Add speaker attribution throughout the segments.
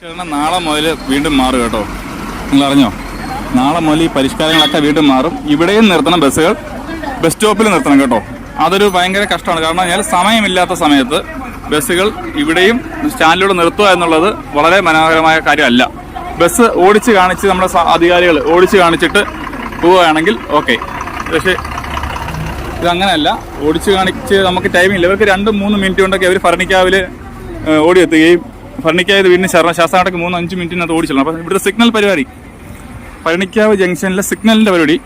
Speaker 1: പരിഷ്കരണം നാളെ മുതൽ വീണ്ടും മാറും കേട്ടോ. നിങ്ങൾ അറിഞ്ഞോ നാളെ മുതൽ ഈ പരിഷ്കാരങ്ങളൊക്കെ വീണ്ടും മാറും. ഇവിടെയും നിർത്തണം ബസ്സുകൾ. ബസ് സ്റ്റോപ്പിൽ നിർത്തണം കേട്ടോ. അതൊരു ഭയങ്കര കഷ്ടമാണ്. കാരണം ഞാൻ സമയമില്ലാത്ത സമയത്ത് ബസ്സുകൾ ഇവിടെയും സ്റ്റാൻഡിലൂടെ നിർത്തുക എന്നുള്ളത് വളരെ മനോഹരമായ കാര്യമല്ല. ബസ് ഓടിച്ച് കാണിച്ച് നമ്മുടെ അധികാരികൾ ഓടിച്ച് കാണിച്ചിട്ട് പോവുകയാണെങ്കിൽ ഓക്കെ. പക്ഷേ ഇതങ്ങനെയല്ല. ഓടിച്ച് കാണിച്ച് നമുക്ക് ടൈമില്ല. ഇവർക്ക് രണ്ടും മൂന്ന് മിനിറ്റ് കൊണ്ടൊക്കെ അവർ ഫർണിക്കാവിൽ ഓടിയെത്തുകയും ഫർണിക്കാവ് വീടിന് ശരണം ശാസ്താടക്ക് മൂന്ന് അഞ്ച് മിനിറ്റിനകത്ത് ഓടിച്ചോളാം അപ്പം ഇവിടുത്തെ സിഗ്നൽ പരിപാടി. പഴനിക്കാവ് ജംഗ്ഷനിലെ സിഗ്നലിന്റെ പരിപാടി.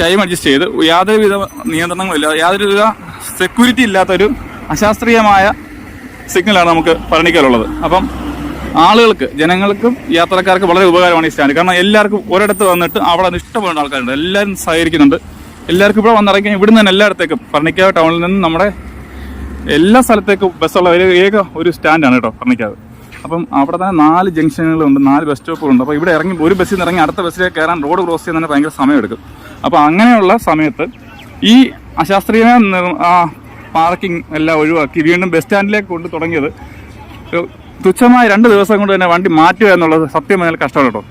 Speaker 1: ടൈം അഡ്ജസ്റ്റ് ചെയ്ത് യാതൊരുവിധ നിയന്ത്രണങ്ങളില്ല യാതൊരുവിധ സെക്യൂരിറ്റി ഇല്ലാത്തൊരു അശാസ്ത്രീയമായ സിഗ്നലാണ് നമുക്ക് പഴനിക്കാലുള്ളത് അപ്പം ആളുകൾക്ക് ജനങ്ങൾക്കും യാത്രക്കാർക്ക് വളരെ ഉപകാരമാണ് ഈ സ്റ്റാൻഡ് കാരണം എല്ലാവർക്കും ഒരിടത്ത് വന്നിട്ട് അവിടെ ഇഷ്ടപ്പെടുന്ന ആൾക്കാരുണ്ട്. എല്ലാവരും സഹകരിക്കുന്നുണ്ട്. എല്ലാവർക്കും ഇവിടെ വന്നിറങ്ങി ഇവിടുന്ന് തന്നെ എല്ലായിടത്തേക്കും പഴനിക്കാവ് ടൗണിൽ നിന്ന് നമ്മുടെ എല്ലാ സ്ഥലത്തേക്കും ബസ്സുള്ള ഏക ഒരു സ്റ്റാൻഡാണ് കേട്ടോ പർണിക്കാവ് അപ്പം അവിടെ തന്നെ നാല് ജംഗ്ഷനുകളുണ്ട് നാല് ബസ് സ്റ്റോപ്പുകളുണ്ട് അപ്പോൾ ഇവിടെ ഇറങ്ങി ഒരു ബസ്സിൽ നിന്ന് ഇറങ്ങി അടുത്ത ബസ്സിലേക്ക് കയറാൻ റോഡ് ക്രോസ് ചെയ്യാൻ തന്നെ ഭയങ്കര സമയമെടുക്കും. അപ്പോൾ അങ്ങനെയുള്ള സമയത്ത് ഈ അശാസ്ത്രീയ പാർക്കിംഗ് എല്ലാം ഒഴിവാക്കി വീണ്ടും ബസ് സ്റ്റാൻഡിലേക്ക് കൊണ്ട് തുടങ്ങിയത് തുച്ഛമായ രണ്ട് ദിവസം കൊണ്ട് തന്നെ വണ്ടി മാറ്റുക എന്നുള്ളത് സത്യം പറഞ്ഞാൽ കഷ്ടമാണ് കേട്ടോ.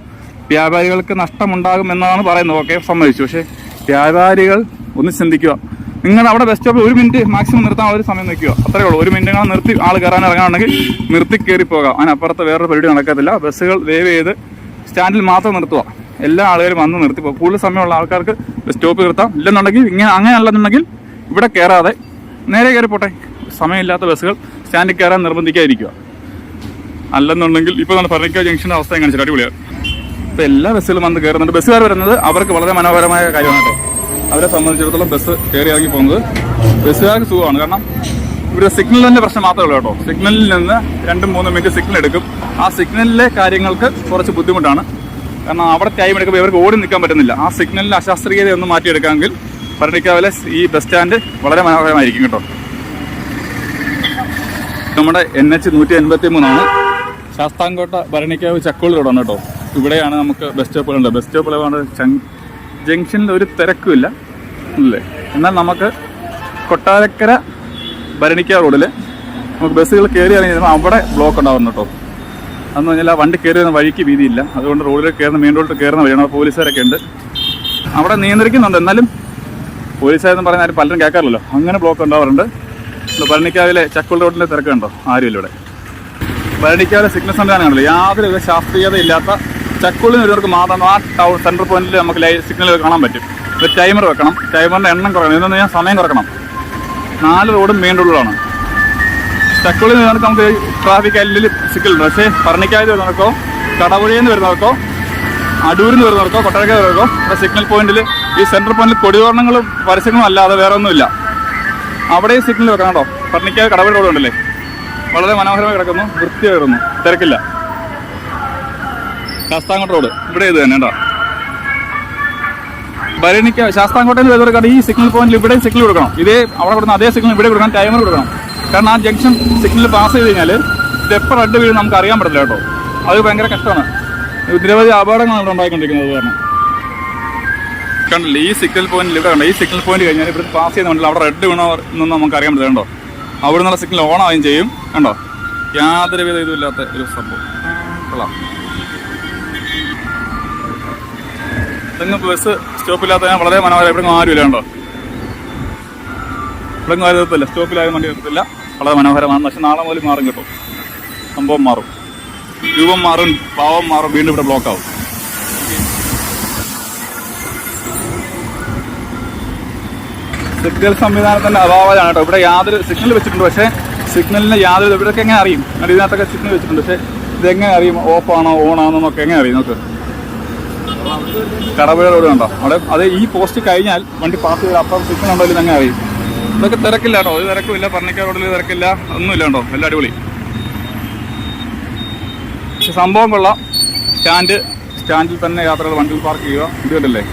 Speaker 1: വ്യാപാരികൾക്ക് നഷ്ടമുണ്ടാകും എന്നാണ് പറയുന്നത്. ഓക്കെ സമ്മതിച്ചു. പക്ഷേ വ്യാപാരികൾ ഒന്ന് ചിന്തിക്കുക. നിങ്ങൾ അവിടെ ബസ് സ്റ്റോപ്പിൽ ഒരു മിനിറ്റ് മാക്സിമം നിർത്താൻ ഒരു സമയം നിൽക്കുക. അത്രേ ഉള്ളൂ. ഒരു മിനിറ്റ് നിർത്തി ആൾ കയറാൻ ഇറങ്ങാണെങ്കിൽ നിർത്തി കയറി പോകാം. അതിനപ്പുറത്ത് വേറൊരു പരിപാടി നടക്കത്തില്ല ബസ്സുകൾ വേവ് ചെയ്ത് സ്റ്റാൻഡിൽ മാത്രം നിർത്തുക. എല്ലാ ആളുകളും വന്ന് നിർത്തി പോകും. കൂടുതൽ സമയമുള്ള ആൾക്കാർക്ക് ബസ് സ്റ്റോപ്പ് നിർത്താം. ഇല്ലെന്നുണ്ടെങ്കിൽ ഇങ്ങനെ അങ്ങനെ അല്ലെന്നുണ്ടെങ്കിൽ ഇവിടെ കയറാതെ നേരെ കയറി പോട്ടെ. സമയമില്ലാത്ത ബസ്സുകൾ സ്റ്റാൻഡിൽ കയറാൻ നിർബന്ധിക്കാതിരിക്കുക. അല്ലെന്നുണ്ടെങ്കിൽ ഇപ്പോൾ നമ്മൾ ഫർണിക്ക ജംഗ്ഷന്റെ അവസ്ഥ കാണിച്ചിട്ട് അടിപൊളിയാണ്. ഇപ്പോൾ എല്ലാ ബസ്സുകളും വന്ന് കയറുന്നുണ്ട്. ബസ്സുകാർ വരുന്നത് അവർക്ക് വളരെ മനോഹരമായ കാര്യമാണ് കേട്ടോ. അവരെ സംബന്ധിച്ചിടത്തോളം ബസ് കയറി ഇറങ്ങി പോകുന്നത് ബസ്സുകാർക്ക് സുഖമാണ്. കാരണം ഇവിടെ സിഗ്നലിന്റെ പ്രശ്നം മാത്രമേ ഉള്ളൂ കേട്ടോ. സിഗ്നലിൽ നിന്ന് രണ്ടും മൂന്നും മിനിറ്റ് സിഗ്നൽ എടുക്കും. ആ സിഗ്നലിലെ കാര്യങ്ങൾക്ക് കുറച്ച് ബുദ്ധിമുട്ടാണ്. കാരണം അവിടെ ടൈം എടുക്കുമ്പോൾ ഇവർക്ക് ഓടി നിൽക്കാൻ പറ്റുന്നില്ല. ആ സിഗ്നലിൽ അശാസ്ത്രീയത ഒന്ന് മാറ്റിയെടുക്കാമെങ്കിൽ പരണിക്കാവിലെ ഈ ബസ് സ്റ്റാൻഡ് വളരെ മനോഹരമായിരിക്കും കേട്ടോ. നമ്മുടെ എൻ എച്ച് നൂറ്റി എൺപത്തി മൂന്നാണ് ശാസ്താംകോട്ട ഭരണിക്കാവ് ചക്കോൾ റോഡാണ് കേട്ടോ. ഇവിടെയാണ് നമുക്ക് ബസ് സ്റ്റോപ്പുകളുണ്ട് ബസ് സ്റ്റോപ്പുകൾ ജംഗ്ഷനിൽ ഒരു തിരക്കുമില്ല. അല്ലേ എന്നാൽ നമുക്ക് കൊട്ടാരക്കര ഭരണിക്ക റോഡിൽ നമുക്ക് ബസ്സുകൾ കയറി ഇറങ്ങി അവിടെ ബ്ലോക്ക് ഉണ്ടാവുന്നു കേട്ടോ. അന്ന് പറഞ്ഞാൽ വണ്ടി കയറി വരുന്ന വഴിക്ക് വീതിയില്ല. അതുകൊണ്ട് റോഡിൽ കയറുന്ന മെയിൻ റോഡിൽ കയറുന്ന വഴിയാണ്. പോലീസുകാരൊക്കെ ഉണ്ട്. അവിടെ നിയന്ത്രിക്കുന്നുണ്ട്. എന്നാലും പോലീസുകാരെന്ന് പറയുന്ന ആരും പലരും കേൾക്കാറില്ലല്ലോ. അങ്ങനെ ബ്ലോക്ക് ഉണ്ടാവാറുണ്ട്. ഭരണിക്കാവിലെ ചക്കുൾ റോഡിന്റെ തിരക്കുണ്ടോ ആരും ഇവിടെ. ഭരണിക്കാവിലെ സിഗ്നൽ സംവിധാനമാണല്ലോ യാതൊരു ശാസ്ത്രീയത ഇല്ലാത്ത ചക്കുളിന് ഒരുവർക്ക് മാത്രം ആ ടൗൺ സെൻട്രൽ പോയിന്റിൽ നമുക്ക് സിഗ്നൽ കാണാൻ പറ്റും. ഒരു ടൈമർ വെക്കണം. ടൈമറിന്റെ എണ്ണം കുറയ്ക്കണം. ഇതെന്ന് ഞാൻ സമയം കുറയ്ക്കണം. നാല് റോഡും മെയിൻ റോഡുകളാണ് ചക്കുള്ളിൽ നിന്ന് നമുക്ക് ട്രാഫിക് അല്ലിൽ സിക്കലുണ്ട് പക്ഷേ പറഞ്ഞിക്കാതെ വരുന്നവർക്കോ കടപുഴയിൽ നിന്ന് വരുന്നവർക്കോ അടൂരിൽ നിന്ന് വരുന്നവർക്കോ കൊട്ടാരക്കര വരുന്നവർക്കോ സിഗ്നൽ പോയിന്റിൽ ഈ സെൻട്രൽ പോയിന്റിൽ കൊടിതോരണങ്ങളും പരസ്യങ്ങളും അല്ലാതെ വേറെ ഒന്നുമില്ല. അവിടെ സിഗ്നൽ വെക്കണം കേട്ടോ. പറഞ്ഞിക്കാതെ കടപുഴ റോഡ് ഉണ്ടല്ലേ? വളരെ മനോഹരമായി കിടക്കുന്നു. വൃത്തിയായിരുന്നു തിരക്കില്ല. ശാസ്താംകോട്ട റോഡ് ഇവിടെ ഇത് തന്നെ കേട്ടോ. ഭരണിക്ക ശാസ്താംകോട്ടയിൽ വരുന്നവർക്കാണ് ഈ സിഗ്നൽ പോയിന്റിൽ ഇവിടെ സിഗ്നൽ കൊടുക്കണം. ഇതേ അവിടെ കൊടുക്കുന്ന അതേ സിഗ്നൽ ഇവിടെ കൊടുക്കാൻ ടൈമർ കൊടുക്കണം. കാരണം ആ ജംഗ്ഷൻ സിഗ്നൽ പാസ് ചെയ്ത് കഴിഞ്ഞാൽ ഇത് എപ്പോൾ റെഡ് വീഴും നമുക്ക് അറിയാൻ പറ്റില്ല കേട്ടോ. അത് ഭയങ്കര കഷ്ടമാണ്. നിരവധി അപകടങ്ങളാണ് ഇവിടെ ഉണ്ടായിക്കൊണ്ടിരിക്കുന്നത് കാരണം. കണ്ടല്ലോ ഈ സിഗ്നൽ പോയിന്റിൽ ഇവിടെ കണ്ടോ ഈ സിഗ്നൽ പോയിന്റ് കഴിഞ്ഞാൽ ഇവിടെ പാസ് ചെയ്യുന്ന വണ്ടിയിൽ അവിടെ റെഡ് വീണോ എന്നൊന്നും നമുക്ക് അറിയാൻ പറ്റില്ല കണ്ടോ അവിടെ നിന്നുള്ള സിഗ്നൽ ഓൺ ആവുകയും ചെയ്യും കണ്ടോ? യാതൊരുവിധ ഇതുമില്ലാത്ത ഒരു സംഭവം. കൊള്ളാം. ഇതെങ്ങ് ബസ് സ്റ്റോപ്പില്ലാത്ത ഞാൻ വളരെ മനോഹരം. ഇവിടെ ആരുമില്ല കണ്ടോ? ഇവിടെ ആരും നിർത്തില്ല സ്റ്റോപ്പിലായാലും വണ്ടി നിർത്തില്ല വളരെ മനോഹരമാണ്. പക്ഷെ നാളെ മുതൽ മാറും കേട്ടോ. സംഭവം മാറും. രൂപം മാറും പാവം മാറും വീണ്ടും ഇവിടെ ബ്ലോക്ക് ആവും. സിഗ്നൽ സംവിധാനത്തിന്റെ അഭാവമാണ് കേട്ടോ. ഇവിടെ യാതൊരു സിഗ്നൽ വെച്ചിട്ടുണ്ട്. പക്ഷെ സിഗ്നലിന് യാതൊരു ഇവിടെയൊക്കെ എങ്ങനെ അറിയും? ഇതിനകത്തൊക്കെ സിഗ്നൽ വെച്ചിട്ടുണ്ട്. പക്ഷേ ഇതെങ്ങനെ അറിയും? ഓഫ് ആണോ ഓൺ ആണോ എന്നൊക്കെ എങ്ങനെ അറിയും? നമുക്ക് കടവുഴ റോഡ് കണ്ടോ? അവിടെ അത് ഈ പോസ്റ്റ് കഴിഞ്ഞാൽ വണ്ടി പാസ് ചെയ്ത് അപ്പം സിഗ്നൽ ഉണ്ടോ ഇല്ലെന്ന് അങ്ങനെ അറിയും. ഇതൊക്കെ തിരക്കില്ല കേട്ടോ. ഒരു തിരക്കുമില്ല. പർണിക്ക റോഡിൽ തിരക്കില്ല. ഒന്നുമില്ല കേട്ടോ. എല്ലാം അടിപൊളി. പക്ഷെ സംഭവം കൊള്ളാം. സ്റ്റാൻഡ് സ്റ്റാൻഡിൽ തന്നെ യാത്രകൾ വണ്ടിയിൽ പാർക്ക് ചെയ്യുക. ഇതുകൊണ്ടല്ലേ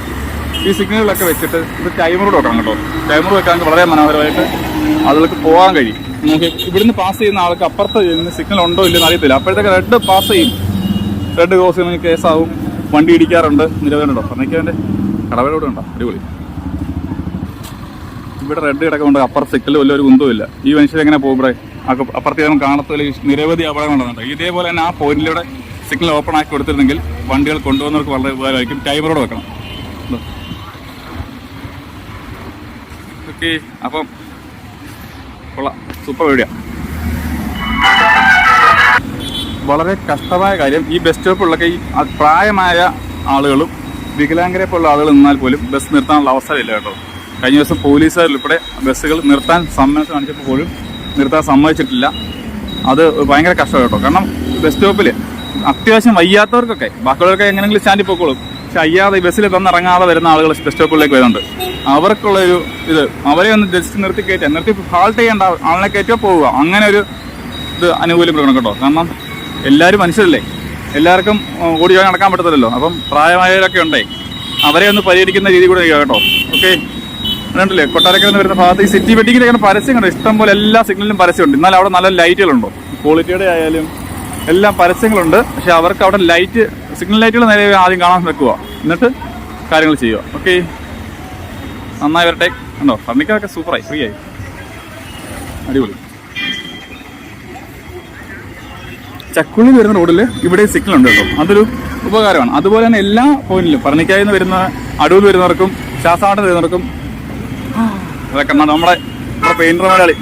Speaker 1: ഈ സിഗ്നലുകളൊക്കെ വെച്ചിട്ട് ഇത് ടൈമർ വെക്കണം കേട്ടോ. ടൈമർ വെക്കാൻ വളരെ മനോഹരമായിട്ട് ആളുകൾക്ക് പോകാൻ കഴിയും. നമുക്ക് ഇവിടുന്ന് പാസ് ചെയ്യുന്ന ആൾക്ക് അപ്പുറത്ത് സിഗ്നൽ ഉണ്ടോ ഇല്ലെന്ന് അറിയത്തില്ല. അപ്പോഴത്തേക്ക് റെഡ് പാസ് ചെയ്യും. റെഡ് ക്രോസ് ചെയ്യുന്ന കേസാവും വണ്ടി ഇടിക്കാറുണ്ട്. നിലവിലുണ്ടോ പറഞ്ഞേക്കതിന്റെ കടവലോടെ ഉണ്ടോ അടിപൊളി. ഇവിടെ റെഡ് കിടക്കുന്നുണ്ട്. അപ്പർ സിഗ്നൽ വലിയൊരു കുന്തവുമില്ല ഈ മനുഷ്യരെങ്ങനെ പോകും ഇവിടെ? അപ്പുറത്തേക്കും കാണത്തില്ല നിരവധി അപകടങ്ങളുണ്ട് ഇതേപോലെ തന്നെ ആ പോയിന്റിലൂടെ സിഗ്നൽ ഓപ്പൺ ആക്കി കൊടുത്തിരുന്നെങ്കിൽ വണ്ടികൾ കൊണ്ടുവന്നവർക്ക് വളരെ ഉപകാരമായിരിക്കും. ടൈമറോട് വെക്കണം. ഓക്കെ. അപ്പം കൊള്ളാം. സൂപ്പർ വീഡിയോ വളരെ കഷ്ടമായ കാര്യം. ഈ ബസ് സ്റ്റോപ്പുള്ളൊക്കെ ഈ പ്രായമായ ആളുകളും വികലാംഗരെ പോലുള്ള ആളുകൾ നിന്നാൽ പോലും ബസ് നിർത്താനുള്ള അവസരമില്ല കേട്ടോ. കഴിഞ്ഞ ദിവസം പോലീസുകാരുൾപ്പെടെ ബസ്സുകൾ നിർത്താൻ സമ്മതം കാണിച്ചപ്പോൾ പോലും നിർത്താൻ സമ്മതിച്ചിട്ടില്ല. അത് ഭയങ്കര കഷ്ടമാണ് കേട്ടോ. കാരണം ബസ് സ്റ്റോപ്പിൽ അത്യാവശ്യം വയ്യാത്തവർക്കൊക്കെ ബാക്കിയുള്ളവർക്ക് എങ്ങനെയെങ്കിലും സ്റ്റാൻഡിൽ പോയിക്കോളും. പക്ഷെ അയ്യാതെ ബസ്സിൽ തന്നിറങ്ങാതെ വരുന്ന ആളുകൾ ബസ് സ്റ്റോപ്പിലേക്ക് വരുന്നുണ്ട്. അവർക്കുള്ള ഒരു ഇത് അവരെ ഒന്ന് ജസ്റ്റ് നിർത്തി കയറ്റുക. നിർത്തി ഹാൾട്ട് ചെയ്യേണ്ട ആളിനെ കയറ്റുക പോവുക. അങ്ങനെ ഒരു ഇത് അനുകൂലം കൊടുക്കണം കേട്ടോ. കാരണം എല്ലാവരും മനുഷ്യരല്ലേ? എല്ലാവർക്കും ഓടി പോയി നടക്കാൻ പറ്റത്തില്ലല്ലോ. അപ്പം പ്രായമായവരൊക്കെ ഉണ്ടേ അവരെ ഒന്ന് പരിഹരിക്കുന്ന രീതി കൂടെ കേട്ടോ. ഓക്കെ കണ്ടില്ലേ കൊട്ടാരക്കര നിന്ന് വരുന്ന ഭാഗത്ത് ഈ സിറ്റി വെഡിങ്ങിലൊക്കെ പരസ്യം കണ്ടോ ഇഷ്ടം പോലെ എല്ലാ സിഗ്നലിലും പരസ്യമുണ്ട്. എന്നാൽ അവിടെ നല്ല ലൈറ്റുകളുണ്ടോ ക്വാളിറ്റിയുടെ ആയാലും. എല്ലാം പരസ്യങ്ങളുണ്ട്. പക്ഷെ അവർക്ക് അവിടെ ലൈറ്റ് സിഗ്നൽ ലൈറ്റുകൾ നേരെ ആദ്യം കാണാൻ വെക്കുക. എന്നിട്ട് കാര്യങ്ങൾ ചെയ്യുക. ഓക്കെ നന്നായി വരട്ടെ. ഉണ്ടോ ഫർണിക്കറൊക്കെ സൂപ്പറായി ഫ്രീ ആയി. അടിപൊളി. ചക്കുള്ളി വരുന്ന റോഡിൽ ഇവിടെ സിഗ്നൽ ഉണ്ട് കേട്ടോ. അതൊരു ഉപകാരമാണ്. അതുപോലെ തന്നെ എല്ലാ പോയിന്റിലും പറഞ്ഞിക്കായി നിന്ന് വരുന്ന അടൂർ വരുന്നവർക്കും ശാസ്താവട്ടം വരുന്നവർക്കും നമ്മുടെ നമ്മുടെ പെയിന്റർ മലയാളി.